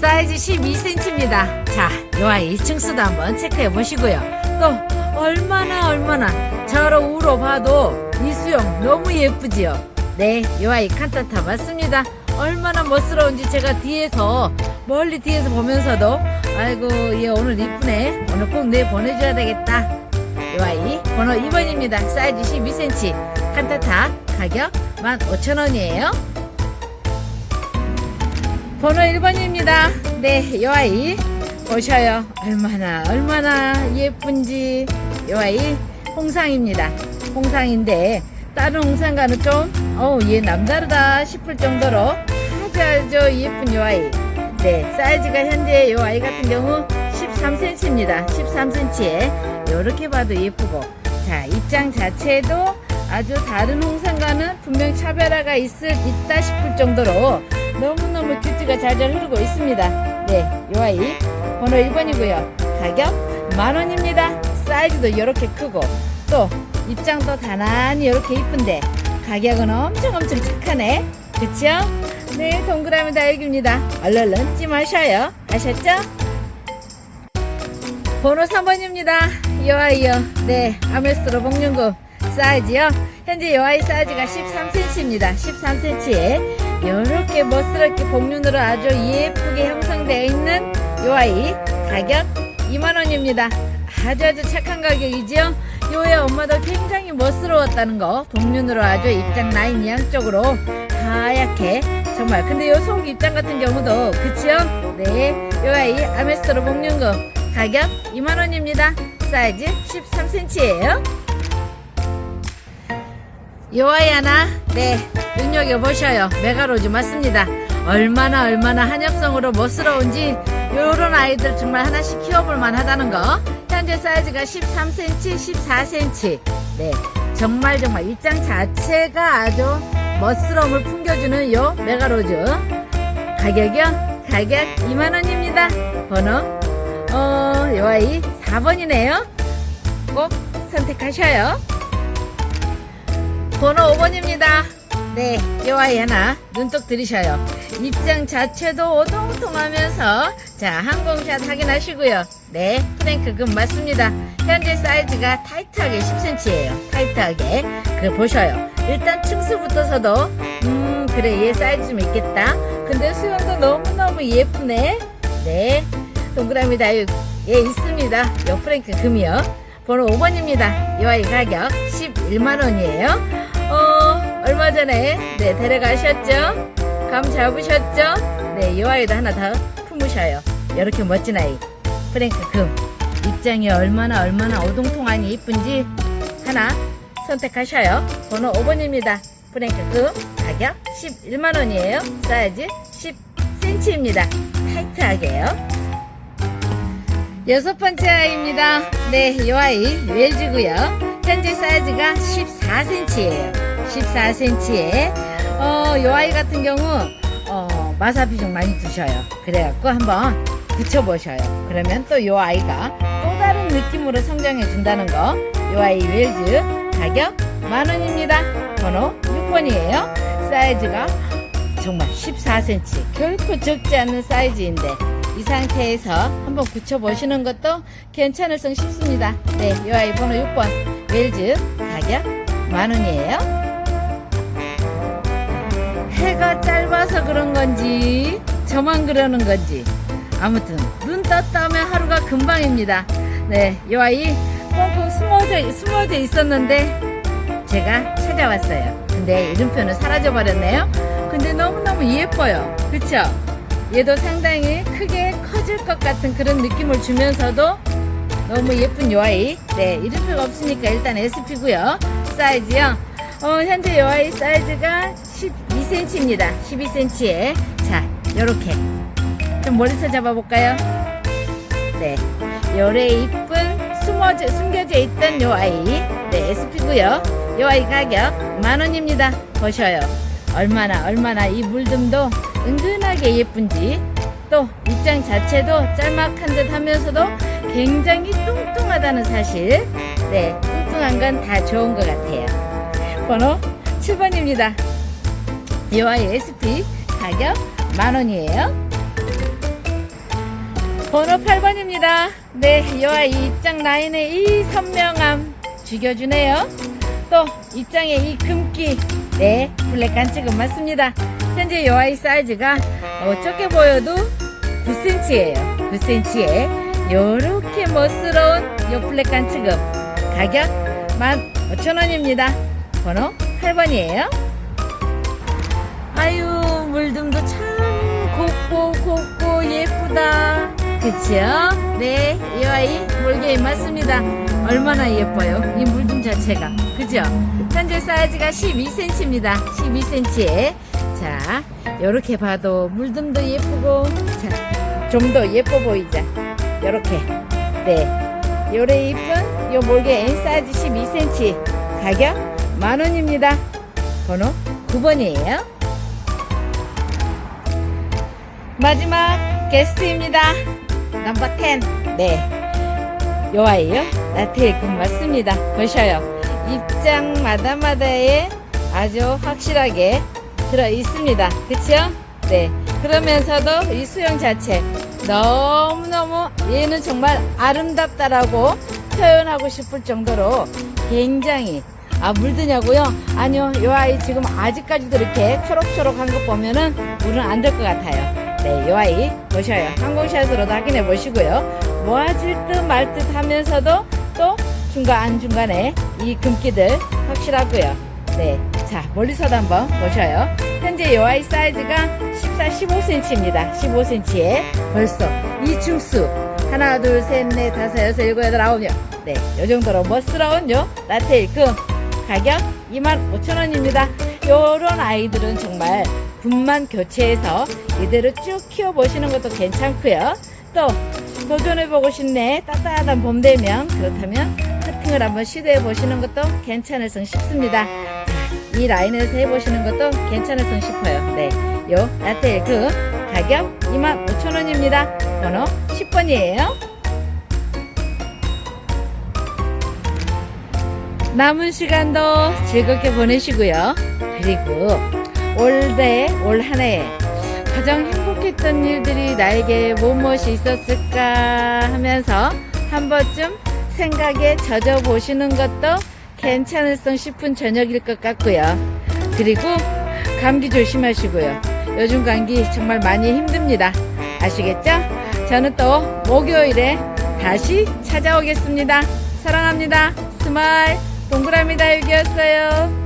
사이즈 12cm입니다. 자, 요 아이 층수도 한번 체크해 보시고요. 또 얼마나 얼마나 저로 우로 봐도 이 수영 너무 예쁘지요. 네, 요 아이 칸타타 맞습니다. 얼마나 멋스러운지 제가 뒤에서 멀리 뒤에서 보면서도 아이고 얘 오늘 이쁘네. 오늘 꼭 내 보내줘야 되겠다. 요 아이 번호 2번입니다. 사이즈 12cm 칸타타 가격 15,000원이에요. 번호 1번입니다. 네, 요 아이 보셔요. 얼마나 얼마나 예쁜지 요 아이 홍상입니다. 홍상인데 다른 홍상과는 좀 어우 얘 남다르다 싶을 정도로 아주 아주 예쁜 요 아이. 네, 사이즈가 현재 요 아이 같은 경우 13cm입니다. 13cm에 이렇게 봐도 예쁘고 자 입장 자체도 아주 다른 홍상과는 분명 차별화가 있을 있다 싶을 정도로 너무너무 큐티가 잘잘 흐르고 있습니다. 네, 요 아이 번호 1번이고요. 가격 만원입니다. 사이즈도 이렇게 크고 또 입장도 가난히 이렇게 이쁜데 가격은 엄청 엄청 착하네. 그쵸? 네, 동그라미 다육입니다. 얼른 찜하셔요. 아셨죠? 번호 3번입니다. 요 아이요. 네, 아메스로 복륜금 사이즈요. 현재 요 아이 사이즈가 13cm입니다. 13cm에 이렇게 멋스럽게 복륜으로 아주 예쁘게 형성되어 있는 요 아이 가격 2만원입니다. 아주 아주 착한 가격이지요. 요의 엄마도 굉장히 멋스러웠다는 거 복륜으로 아주 입장 라인 양쪽으로 하얗게 정말 근데 요 속 입장 같은 경우도 그치요? 네, 요 아이 아메스로 복륜금 가격 2만원입니다. 사이즈 13cm예요. 요 아이 하나, 네, 눈여겨보셔요. 메가로즈 맞습니다. 얼마나 얼마나 한엽성으로 멋스러운지 요런 아이들 정말 하나씩 키워볼만 하다는 거. 현재 사이즈가 13cm, 14cm. 네, 정말 정말 입장 자체가 아주 멋스러움을 풍겨주는 요 메가로즈. 가격이요? 가격 2만원입니다. 번호, 어, 요 아이 4번이네요. 꼭 선택하셔요. 번호 5번입니다. 네, 요 아이 하나 눈독 들이셔요. 입장 자체도 오동통하면서 자 항공샷 확인하시고요. 네, 프랭크금 맞습니다. 현재 사이즈가 타이트하게 10cm예요. 타이트하게 그 보셔요. 일단 층수부터서도 음 그래 얘 사이즈 좀 있겠다. 근데 수영도 너무너무 예쁘네. 네, 동그라미 다육 예 있습니다. 요 프랭크 금이요. 번호 5번입니다. 이 아이 가격 11만원이에요. 어, 얼마 전에, 네, 데려가셨죠? 감 잡으셨죠? 네, 이 아이도 하나 더 품으셔요. 이렇게 멋진 아이. 프랭크 금. 입장이 얼마나, 얼마나 오동통하니 이쁜지 하나 선택하셔요. 번호 5번입니다. 프랭크 금. 가격 11만원이에요. 사이즈 10cm입니다. 타이트하게요. 여섯 번째 아이입니다. 네, 이 아이 웰즈고요. 현재 사이즈가 14cm예요. 14cm에 어, 이 아이 같은 경우 어, 마사비 좀 많이 두셔요. 그래갖고 한번 붙여보셔요. 그러면 또이 아이가 또 다른 느낌으로 성장해 준다는 거. 이 아이 웰즈 가격 만 원입니다. 번호 6번이에요. 사이즈가 정말 14cm 결코 적지 않은 사이즈인데 이 상태에서 한번 붙여보시는 것도 괜찮을 성 싶습니다. 네, 이 아이 번호 6번 웰즈 가격 만원이에요. 해가 짧아서 그런 건지 저만 그러는 건지 아무튼 눈 떴다면 하루가 금방입니다. 네, 이 아이 꽁꽁 숨어져, 숨어져 있었는데 제가 찾아왔어요. 근데 이름표는 사라져 버렸네요. 근데 너무너무 예뻐요. 그쵸? 얘도 상당히 크게 커질 것 같은 그런 느낌을 주면서도 너무 예쁜 요 아이. 네, 이름표가 없으니까 일단 SP고요. 사이즈요. 어, 현재 요 아이 사이즈가 12cm입니다. 12cm에 자, 요렇게 좀 멀리서 잡아볼까요? 네, 요래 이쁜 숨어져 숨겨져 있던 요 아이. 네, SP고요. 요 아이 가격 만 원입니다. 보셔요. 얼마나 얼마나 이 물듬도 은근하게 예쁜지 또 입장 자체도 짤막한 듯 하면서도 굉장히 뚱뚱하다는 사실 네 뚱뚱한 건 다 좋은 것 같아요 번호 7번입니다 이 아이 SP 가격 만원이에요 번호 8번입니다. 네, 이 아이 입장 라인의 이 선명함 죽여주네요. 또 입장의 이 금기, 네, 블랙 간치금 맞습니다. 현재 이 아이 사이즈가 어, 적게 보여도 9cm예요. 9cm에 요렇게 멋스러운 요 블랙 간치금 가격 15,000원입니다. 번호 8번이에요. 아유 물듬도 참 곱고 곱고 예쁘다 그치요? 네, 이 아이 몰개인 맞습니다. 얼마나 예뻐요? 이 물듬 자체가. 그죠? 현재 사이즈가 12cm입니다. 12cm에. 자, 요렇게 봐도 물듬도 예쁘고, 자, 좀 더 예뻐 보이자. 요렇게. 네. 요래 이쁜 요 몰개인 사이즈 12cm. 가격 만원입니다. 번호 9번이에요. 마지막 게스트입니다. 넘버 10. 네. 요 아이요? 나태일금 맞습니다. 보셔요. 입장마다마다에 아주 확실하게 들어 있습니다. 그쵸? 네. 그러면서도 이 수영 자체 너무너무 얘는 정말 아름답다라고 표현하고 싶을 정도로 굉장히 아 물드냐고요? 아니요 요 아이 지금 아직까지도 이렇게 초록초록한 거 보면은 물은 안 될 것 같아요 네, 요 아이 보셔요. 항공샷으로도 확인해 보시고요. 모아질 듯 말 듯 하면서도 또 중간중간에 이 금기들 확실하고요. 네. 자, 멀리서도 한번 보셔요. 현재 요 아이 사이즈가 14, 15cm입니다. 15cm에 벌써 이 중수. 하나, 둘, 셋, 넷, 다섯, 여섯, 일곱, 여덟, 아홉, 열. 네. 요 정도로 멋스러운 요 라테일금 가격 25,000원입니다. 요런 아이들은 정말 분만 교체해서 이대로 쭉 키워보시는 것도 괜찮고요. 또 도전해보고 싶네 따뜻한 봄 되면 그렇다면 커팅을 한번 시도해 보시는 것도 괜찮을성 싶습니다. 자, 이 라인에서 해보시는 것도 괜찮을성 싶어요. 네, 요 라텔 그 가격 25,000원입니다. 번호 10번이에요. 남은 시간도 즐겁게 보내시고요. 그리고 올해 올 한해 가장 행복했던 일들이 나에게 무엇이 있었을까 하면서 한 번쯤 생각에 젖어 보시는 것도 괜찮을 성 싶은 저녁일 것 같고요. 그리고 감기 조심하시고요. 요즘 감기 정말 많이 힘듭니다. 아시겠죠? 저는 또 목요일에 다시 찾아오겠습니다. 사랑합니다. 스마일 동그라미 다육이었어요.